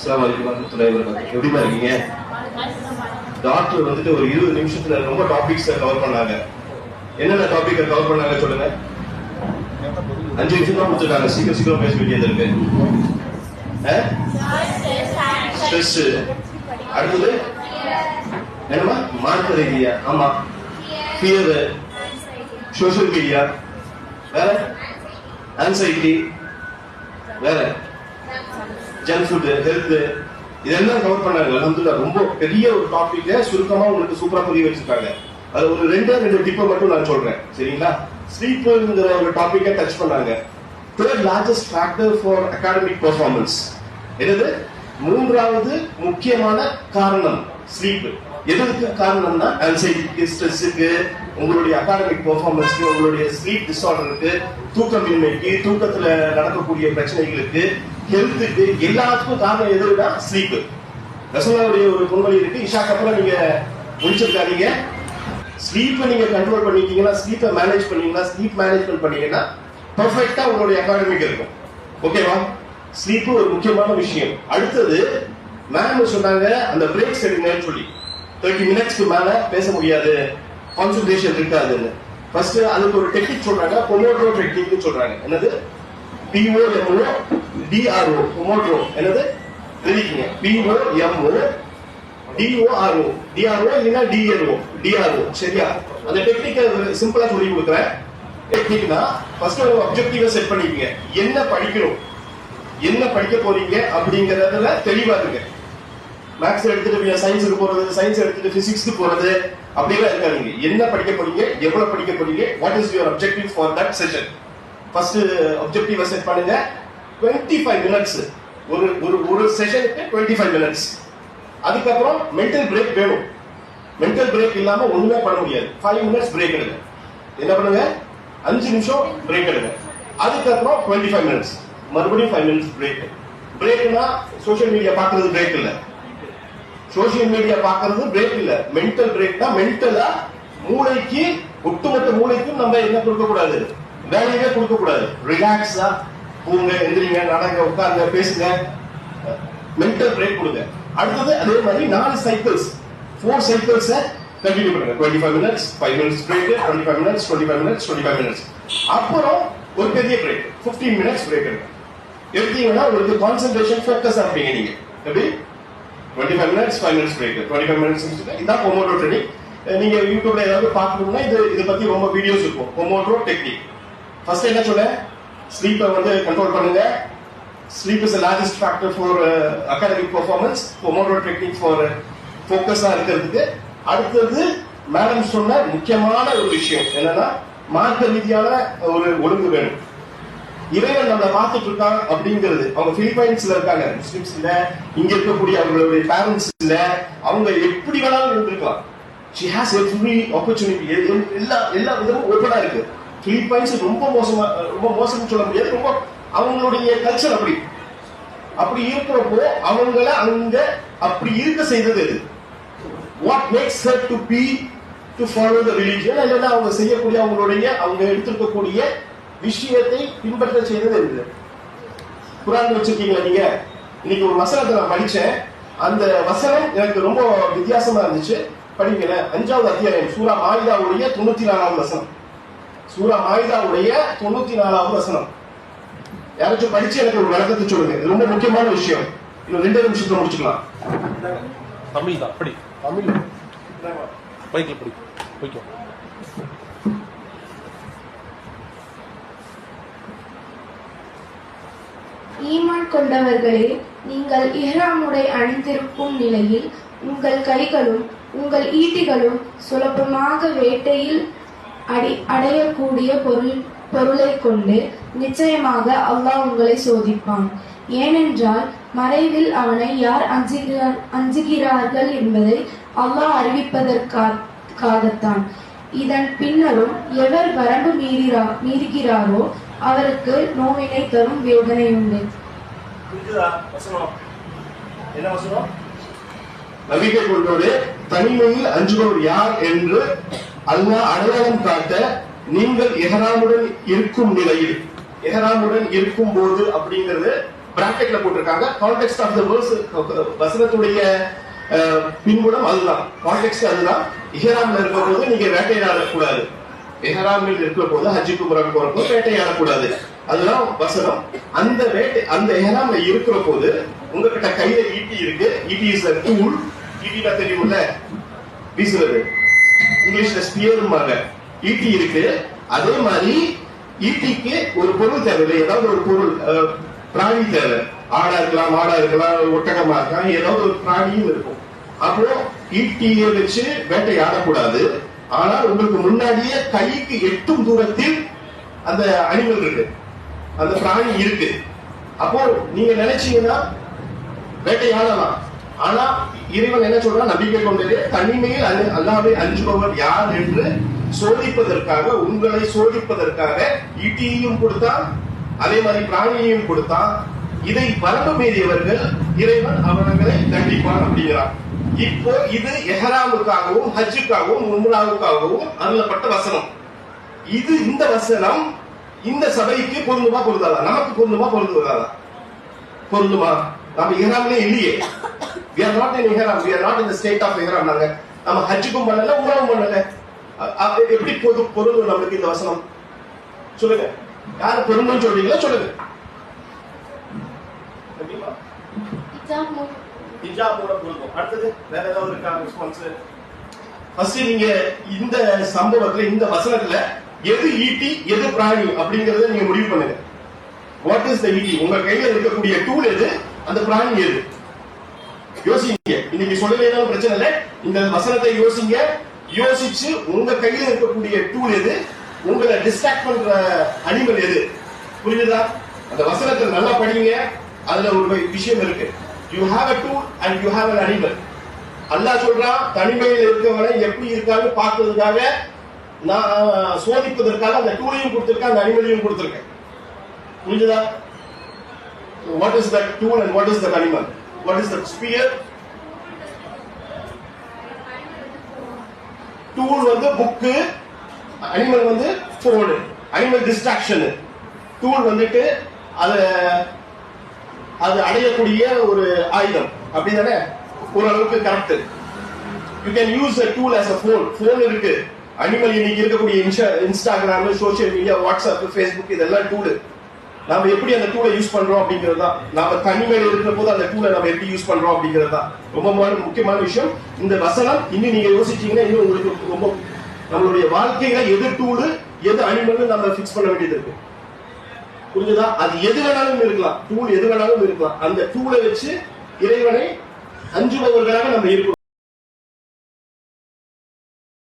அஸ்லாம் வலைக்கம் வரமத்துல்லாஹி வரகாத்துஹு எப்படிமா இருக்கீங்க? டாக்டர் வந்துட்டு ஒரு இருபது நிமிஷத்துல ரொம்ப டாபிக்ஸ் கவர் பண்ணாங்க. என்னென்ன டாபிக் கவர் பண்ணாங்க சொல்லுங்க? அஞ்சு நிமிஷம் தான் கொடுத்துருக்காங்க சீக்கிரம் சீக்கிரம் பேச வேண்டியது இருக்கு. ஸ்ட்ரெஸ் அடுத்தது? என்னமா மார்க்க ரீதியா ஆமா. ஃபியர் சோஷியல் மீடியா வேற ஆன்சைட்டி வேற? ஜங்க் ஃபுட்டு ஹெல்த்து இதெல்லாம் கவர் பண்ணாங்க. அலமதுல்லா ரொம்ப பெரிய ஒரு டாபிக்க சுருக்கமா உங்களுக்கு சூப்பரா புரிய வச்சிருக்காங்க. அது ஒரு ரெண்டு ரெண்டு டிப்பை மட்டும் நான் சொல்றேன். சரிங்களா? ஸ்லீப்புங்கிற ஒரு டாபிக்கை டச் பண்ணாங்க. Third largest factor for academic performance என்னது? மூன்றாவது முக்கியமான காரணம் ஸ்லீப்பு எதுக்கு காரணம்னா ஆன்சைட்டிக்கு ஸ்ட்ரெஸ்ஸுக்கு உங்களுடைய அகாடமிக் பெர்ஃபார்மன்ஸ்க்கு உங்களுடைய ஸ்லீப் டிஸார்டருக்கு தூக்கமின்மைக்கு தூக்கத்துல நடக்கக்கூடிய பிரச்சனைகளுக்கு ஹெல்த்துக்கு எல்லாத்துக்கும் காரணம் எதுனா ஸ்லீப்பு ரசோனாவுடைய ஒரு பொன்மொழி இருக்கு. இஷாக்கு அப்புறம் நீங்க முடிச்சிருக்காதீங்க. ஸ்லீப்பை நீங்க கண்ட்ரோல் பண்ணிட்டீங்கன்னா ஸ்லீப்பை மேனேஜ் பண்ணீங்கன்னா ஸ்லீப் மேனேஜ்மெண்ட் பண்ணீங்கன்னா பர்ஃபெக்டா உங்களுடைய அகாடமிக் இருக்கும். ஓகேவா ஸ்லீப்பு ஒரு முக்கியமான விஷயம். அடுத்தது மேம் சொன்னாங்க அந்த பிரேக்ஸ் எடுங்கன்னு சொல்லி. தேர்ட்டி மினிட்ஸ்க்கு மேல பேச முடியாது. கான்சன்ட்ரேஷன் இருக்காதுன்னு ஃபர்ஸ்ட் அதுக்கு ஒரு டெக்னிக் சொல்றாங்க பொமோட்ரோ டெக்னிக் சொல்றாங்க. என்னது? P O M O D R O pomodoro என்னது? எழுதிக்கங்க P O M O D O R O D R O இல்லைன்னா D L O D R O சரியா? அந்த டெக்னிக்கை சிம்பிளா சொல்லி கொடுக்குறேன். டெக்னிக்னா ஃபர்ஸ்ட் ஒரு அப்ஜெக்டிவை செட் பண்ணிக்கங்க. என்ன படிக்கணும்? என்ன படிக்க போறீங்க அப்படிங்கறதுல தெளிவா இருக்கு மேக்ஸ் எடுத்துட்டு சயின்ஸுக்கு போறது சயின்ஸ் எடுத்துட்டு பிசிக்ஸ்க்கு போறது அப்படிலாம் இருக்காதீங்க. என்ன படிக்க போறீங்க எவ்வளவு படிக்க போறீங்க what is your objective for that session first objective set பண்ணுங்க. 25 ஃபைவ் மினிட்ஸ் ஒரு ஒரு ஒரு செஷனுக்கு 25 ஃபைவ் மினிட்ஸ் அதுக்கப்புறம் மென்டல் பிரேக் வேணும். மென்டல் பிரேக் இல்லாம ஒண்ணுமே பண்ண முடியாது. ஃபைவ் மினிட்ஸ் பிரேக் எடுங்க. என்ன பண்ணுங்க? அஞ்சு நிமிஷம் பிரேக் எடுங்க. அதுக்கப்புறம் 25 ஃபைவ் மினிட்ஸ் மறுபடியும் ஃபைவ் மினிட்ஸ் பிரேக் பிரேக்னா சோஷியல் மீடியா பார்க்கறது பிரேக் இல்லை. சோஷியல் மீடியா பாக்குறது பிரேக் இல்ல. மென்டல் பிரேக்னா மென்டலா மூளைக்கு ஒட்டுமொத்த மூளைக்கும் நம்ம என்ன கொடுக்க கூடாது வேலையே கொடுக்க கூடாது ரிலாக்ஸா பூங்க எந்திரிங்க நடங்க உட்காருங்க பேசுங்க. மென்டல் பிரேக் கொடுங்க. அடுத்தது அதே மாதிரி நாலு சைக்கிள்ஸ் ஃபோர் சைக்கிள்ஸ் கண்டினியூ பண்ணுங்க. Twenty five minutes five minutes break twenty five minutes twenty five minutes twenty five minutes அப்புறம் ஒரு பெரிய பிரேக் ஃபிஃப்டீன் மினிட்ஸ் பிரேக் எடுங்க. எடுத்தீங்கன்னா உங்களுக்கு கான்சென்ட்ரேஷன் ஃபோக்கஸ் இருப்பீங்க நீங்க. எப்படி? Twenty five minutes five minutes break twenty five minutes இதான் பொமோட்ரோ ட்ரெயினிங் நீங்க யூடியூப்ல ஏதாவது பார்க்கணும்னா இது இதை பத்தி ரொம்ப வீடியோஸ் இருக்கும். பொமோட்ரோ டெக்னிக் ஃபர்ஸ்ட் என்ன சொன்னேன்? ஸ்லீப்பை வந்து கண்ட்ரோல் பண்ணுங்க. Sleep is largest factor for academic performance Pomodoro technique for ஃபோக்கஸாக இருக்கிறதுக்கு. அடுத்தது மேடம் சொன்ன முக்கியமான ஒரு விஷயம். என்னன்னா மார்க்க ரீதியான ஒரு ஒழுங்கு வேணும். இறைவன் நம்மளை பார்த்துட்டு இருக்கான் அப்படிங்கிறது. அவங்க பிலிப்பைன்ஸ்ல இருக்காங்க. முஸ்லிம்ஸ் இல்ல இங்க இருக்கக்கூடிய அவங்களுடைய பேரண்ட்ஸ் இல்ல அவங்க எப்படி வேணாலும் இருந்திருக்கலாம். ஷி ஹாஸ் எவ்ரி ஆப்பர்ச்சுனிட்டி எல்லா எல்லா விதமும் ஓப்பனா இருக்கு. பிலிப்பைன்ஸ் ரொம்ப மோசமா ரொம்ப மோசம்னு சொல்ல முடியாது. ரொம்ப அவங்களுடைய கல்ச்சர் அப்படி. அப்படி இருக்கிறப்போ அவங்கள அங்க அப்படி இருக்க செய்தது எது? What makes her to be to follow the religion இல்லைன்னா அவங்க செய்யக்கூடிய அவங்களுடைய அவங்க எடுத்திருக்கக்கூடிய விஷயத்தை பின்பற்ற செய்தது இருக்குது குரான் வச்சிருக்கீங்களா நீங்க? இன்னைக்கு ஒரு வசனத்தை நான் படிச்சேன். அந்த வசனம் எனக்கு ரொம்ப வித்தியாசமா இருந்துச்சு. படிக்கல. அஞ்சாவது அத்தியாயம் சூரா மாயுதாவுடைய தொண்ணூத்தி நாலாவது வசனம். சூரா மாயுதாவுடைய தொண்ணூத்தி நாலாவது வசனம். யாராச்சும் படிச்சு எனக்கு ஒரு விளக்கத்தை சொல்லுங்க. இது ரொம்ப முக்கியமான விஷயம். இன்னும் ரெண்டு நிமிஷத்துல முடிச்சுக்கலாம். தமிழ் தான். படி. தமிழ். பைக்கில் படி. போய்க்கோ கொண்டவர்களே நீங்கள் இஹ்ராமுடை அணிந்திருக்கும் நிலையில் உங்கள் கைகளும் உங்கள் ஈட்டிகளும் சுலபமாக வேட்டையில் அடி அடையக்கூடிய பொருள் பொருளை கொண்டு நிச்சயமாக அல்லாஹ் உங்களை சோதிப்பான். ஏனென்றால் மறைவில் அவனை யார் அஞ்சுகிறார் அஞ்சுகிறார்கள் என்பதை அல்லாஹ் அறிவிப்பதற்காகத்தான் இதன் பின்னரும் எவர் வரம்பு மீறிரா மீறுகிறாரோ அவருக்கு நோவினை தரும் வேதனை உண்டு புரிஞ்சுதா? வசனம். என்ன வசனம்? நம்பிக்கை கொண்டோடு தனிமையில் அஞ்சுபவர் யார் என்று அல்லாஹ் அடையாளம் காட்ட நீங்கள் எஹராமுடன் இருக்கும் நிலையில். எஹராமுடன் இருக்கும் போது அப்படிங்கிறது பிராக்கெட்ல போட்டிருக்காங்க. கான்டெக்ட் ஆஃப் த வேர்ஸ் வசனத்துடைய பின்புடம் பின்புலம் அதுதான். கான்டெக்ட் அதுதான். இஹராம்ல இருக்கும் போது நீங்க வேட்டையாடக்கூடாது. எஹராமில் இருக்கிற போது ஹஜ்ஜுக்கு முறைக்கு போறப்போ வேட்டையாடக்கூடாது. அதுதான் வசனம். அந்த வேட்டை அந்த இஹராம்ல இருக்கிற போது உங்ககிட்ட கையில ஈட்டி இருக்கு. ஈட்டி இஸ் டூல் ஈட்டினா தெரியும்ல? வீசுறது இங்கிலீஷ்ல ஸ்பியருமாங்க ஈட்டி இருக்கு. அதே மாதிரி ஈட்டிக்கு ஒரு பொருள் தேவை ஏதாவது ஒரு பொருள் பிராணி தேவை. ஆடா இருக்கலாம் மாடா இருக்கலாம் ஒட்டகமா இருக்கலாம் ஏதாவது ஒரு பிராணியும் இருக்கும். அப்போ ஈட்டியை வச்சு வேட்டையாடக்கூடாது ஆனால் உங்களுக்கு முன்னாடியே கைக்கு எட்டும் தூரத்தில் அந்த அனிமல் இருக்கு. அந்த பிராணி இருக்கு. அப்போ நீங்க நினைச்சீங்கன்னா வேட்டையாடலாம். ஆனா இறைவன் என்ன சொல்றா நம்பிக்கை கொண்டது தனிமையில் அல்ல- அஞ்சுபவர் யார் என்று சோதிப்பதற்காக உங்களை சோதிப்பதற்காக ஈட்டியையும் கொடுத்தான் அதே மாதிரி பிராணியையும் கொடுத்தான். இதை வரம்பு மீறியவர்கள் இறைவன் அவர்களை தண்டிப்பான் அப்படிங்கிறான். இப்போ இது எஹராமுக்காகவும் ஹஜ்ஜுக்காகவும் உம்ராவுக்காகவும் அருளப்பட்ட வசனம். இது இந்த வசனம் இந்த சபைக்கு பொருந்துமா பொருந்தாதா? நமக்கு பொருந்துமா பொருந்துவதாதா? பொருந்துமா? நம்ம இஹ்ராம்ல இல்லையே. We are not in ihram we are not in the state of ihram நாங்க நம்ம ஹஜ்ஜுக்கும் பண்ணல உம்ராவும் பண்ணல. எப்படி பொது பொருந்தும் நம்மளுக்கு இந்த வசனம்? சொல்லுங்க. யார் பொருந்தும் சொல்றீங்களா? சொல்லுங்க. கண்டிப்பா. ஹிஜாபோட பொருந்தும். அடுத்தது வேற ஏதாவது இருக்கா ரெஸ்பான்ஸ் ஃபர்ஸ்ட் நீங்க இந்த சம்பவத்துல இந்த வசனத்துல எது ஈட்டி எது பிராணி அப்படிங்கறத நீங்க முடிவு பண்ணுங்க. வாட் இஸ் த ஈட்டி உங்க கையில இருக்கக்கூடிய டூல் எது? அந்த பிராணி எது? யோசிங்க. இன்னைக்கு சொல்லலைனாலும் பிரச்சனை இல்லை. இந்த வசனத்தை யோசிங்க. யோசிச்சு உங்க கையில இருக்கக்கூடிய டூல் எது? உங்களை டிஸ்ட்ராக்ட் பண்ற அனிமல் எது? புரியுதா அந்த வசனத்தை நல்லா படிங்க. அதுல ஒரு விஷயம் இருக்கு. You have a tool and you have an animal Allah சொல்றான் தனிமையில் இருக்கவனை எப்படி இருக்காங்க பார்க்கறதுக்காக நான் சோதிப்பதற்காக அந்த டூலையும் கொடுத்திருக்கேன் அந்த அனிமலையும் கொடுத்திருக்கேன். புரிஞ்சுதா? What is that tool and what is that animal what is that spear tool வந்து புக்கு அனிமல் வந்து ஃபோனு அனிமல் டிஸ்ட்ராக்ஷனு டூல் வந்துட்டு அது அது அடையக்கூடிய ஒரு ஆயுதம். அப்படிதானே? ஓரளவுக்கு correct you can use a tool as a phone phone இருக்கு. அனிமல் இன்னைக்கு இருக்கக்கூடிய Insta Instagram social media WhatsApp Facebook இதெல்லாம் டூடு நாம எப்படி அந்த டூலை யூஸ் பண்றோம் அப்படிங்கிறது தான். நாம தனிமையில் இருக்கிற போது அந்த டூலை நம்ம எப்படி யூஸ் பண்றோம் அப்படிங்கிறது தான். ரொம்ப முக்கியமான- முக்கியமான விஷயம். இந்த வசனம் இன்னும் நீங்க யோசிச்சீங்கன்னா இன்னும் உங்களுக்கு ரொம்ப நம்மளுடைய வாழ்க்கையில எது டூலு எது அனிமல் நம்ம ஃபிக்ஸ் பண்ண வேண்டியது இருக்கு. புரிஞ்சுதா? அது எது வேணாலும் இருக்கலாம். டூல் எது வேணாலும் இருக்கலாம். அந்த டூலை வச்சு இறைவனை அஞ்சுபவர்களாக நம்ம இருக்கணும்.